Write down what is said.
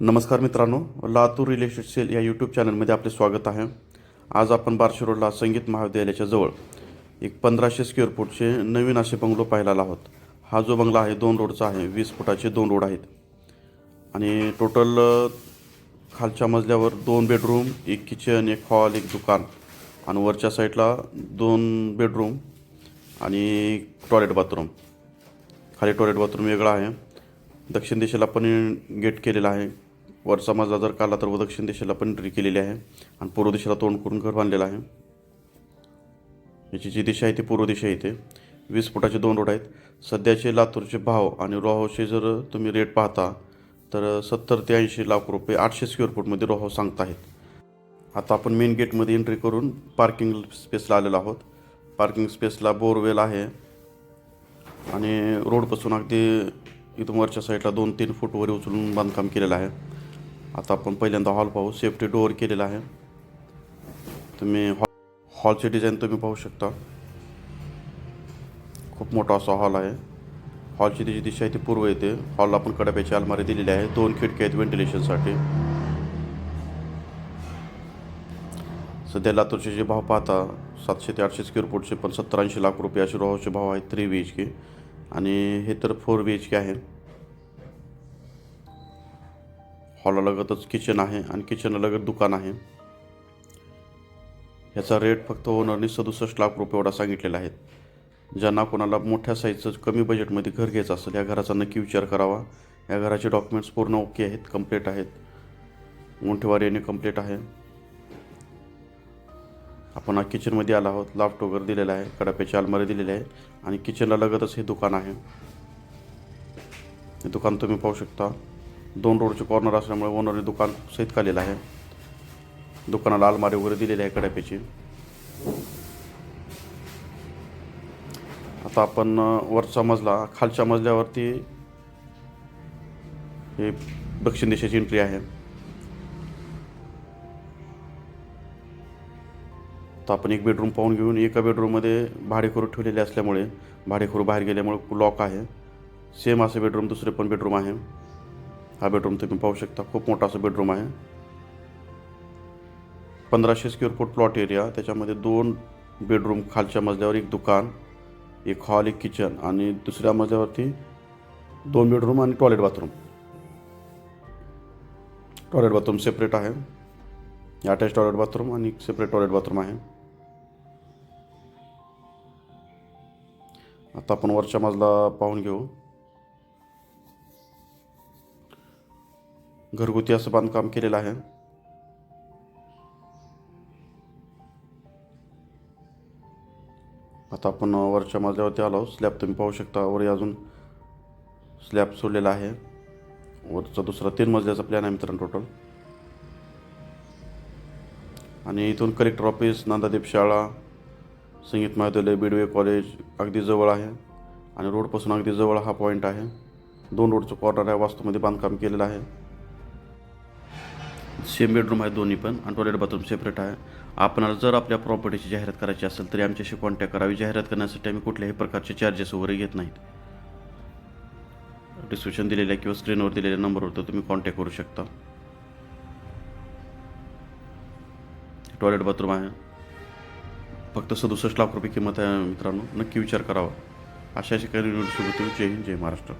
नमस्कार मित्रांनो Latur relation cell या यूट्यूब चॅनलमध्ये आपले स्वागत आहे. आज आपण बार्शी रोडला संगीत महाविद्यालयाच्या जवळ एक पंधराशे स्क्वेअर फूटचे नवीन असे बंगलो पाहायला आहोत. हा जो बंगला आहे दोन रोडचा आहे वीस फुटाचे दोन रोड आहेत. आणि टोटल खालच्या मजल्यावर दोन बेडरूम एक किचन एक हॉल एक दुकान आणि वरच्या साईडला दोन बेडरूम आणि टॉयलेट बाथरूम खाली टॉयलेट बाथरूम वेगळा आहे. दक्षिण दिशेला पण गेट केलेला आहे. वरचा मजला जर काढला तर दक्षिण दिशेला पण एंट्री केलेली आहे. आणि पूर्व दिशेला तोंड करून घर बांधलेलं आहे. याची जी दिशा आहे ती पूर्व दिशा येते वीस फुटाचे दोन रोड आहेत. सध्याचे लातूरचे भाव आणि रोहावचे जर तुम्ही रेट पाहता तर सत्तर ते ऐंशी लाख रुपये आठशे स्क्वेअर फूटमध्ये रोहाव सांगत आहेत आता आपण मेन गेटमध्ये एंट्री करून पार्किंग स्पेसला आलेलो आहोत. पार्किंग स्पेसला बोरवेल आहे. आणि रोडपासून अगदी इथून वरच्या साईडला दोन तीन फूटवर उचलून बांधकाम केलेलं आहे. आता आपण पहिल्यांदा हॉल पाहू. सेफ्टी डोअर केलेला आहे. तुम्ही हॉल हॉलचे डिझाईन तुम्ही पाहू शकता. खूप मोठा असा हॉल आहे. हॉलची जी दिशा आहे ती पूर्व येते. हॉलला आपण कडप्याची अलमारी दिलेली आहे. दोन खिडक्या आहेत व्हेंटिलेशनसाठी सध्या लातूरचे जे भाव पाहता सातशे ते आठशे स्क्वेअर फूटचे पण सत्तर ऐंशी लाख रुपये असे रोहाचे भाव आहेत. थ्री बी एच के आणि हे तर फोर बी एच के आहे. हॉलालगतच किचन आहे आणि किचनला लगत दुकान आहे. ह्याचा रेट फक्त ओनरने सदुसष्ट लाख रुपये एवढा सांगितलेला आहे. ज्यांना कोणाला मोठ्या साईजचं कमी बजेटमध्ये घर घ्यायचं असेल या घराचा नक्की विचार करावा. या घराचे डॉक्युमेंट्स पूर्ण ओके आहेत कंप्लीट आहेत. मोठेवारी आणि कंप्लीट आहे. आपण किचनमध्ये आला आहोत. लाफ्ट वगैरे दिलेला आहे कडाप्याची अलमारी दिलेली आहे आणि किचनला लगतच हे दुकान आहे. हे दुकान तुम्ही पाहू शकता. दोन रोडचे कॉर्नर असल्यामुळे ओनरने दुकान सहित काढलेलं आहे. दुकानाला अलमारी वगैरे दिलेली आहे कडाप्याची. आता आपण वरचा मजला खालच्या मजल्यावरती हे दक्षिण दिशेची एंट्री आहे. तर आपण एक बेडरूम पाहून घेऊन एका बेडरूममध्ये भाडेकरू ठेवलेले असल्यामुळे भाडेकरू बाहेर गेल्यामुळे लॉक आहे. सेम असं बेडरूम दुसरे पण बेडरूम आहे. हा बेडरूम तुम्ही पाहू शकता. खूप मोठा असं बेडरूम आहे. पंधराशे स्क्वेअर फूट प्लॉट एरिया त्याच्यामध्ये दोन बेडरूम खालच्या मजल्यावर एक दुकान एक हॉल एक किचन आणि दुसऱ्या मजल्यावरती दोन बेडरूम आणि toilet bathroom toilet bathroom separate आहे. अटॅच टॉयलेट बाथरूम आणि सेपरेट टॉयलेट बाथरूम आहे. आता आपण वरच्या मजला पाहून घेऊ. घरगुती असं बांधकाम केलेलं आहे. आता आपण वरच्या मजल्यावरती आलो स्लॅब तुम्ही पाहू शकता. वर अजून स्लॅब सोडलेला आहे. वरचा दुसरा तीन मजल्याचा प्लॅन आहे मित्रांनो टोटल आणि इथून कलेक्टर ऑफिस नांदादेव शाळा संगीत महाविद्यालय बिडवे कॉलेज अगदी जवळ आहे. आणि रोडपासून अगदी जवळ हा पॉईंट आहे. दोन रोडचं कॉर्नर आहे. वास्तूमध्ये बांधकाम केलेलं आहे. सेम बेडरूम आहे दोन्ही पण आणि टॉयलेट बाथरूम सेपरेट आहे. आपणाला जर आपल्या प्रॉपर्टीची जाहिरात करायची असेल तरी आमच्याशी कॉन्टॅक्ट करावी. जाहिरात करण्यासाठी आम्ही कुठल्याही प्रकारचे चार्जेस वगैरे घेत नाहीत. डिस्क्रिप्शन दिलेल्या किंवा स्क्रीनवर दिलेल्या नंबरवर तर तुम्ही कॉन्टॅक्ट करू शकता. टॉयलेट बाथरूम आहे. फक्त सदुसष्ट लाख रुपये किंमत आहे मित्रांनो. नक्की विचार करावा. अशा अशी काही जय हिंद जय महाराष्ट्र.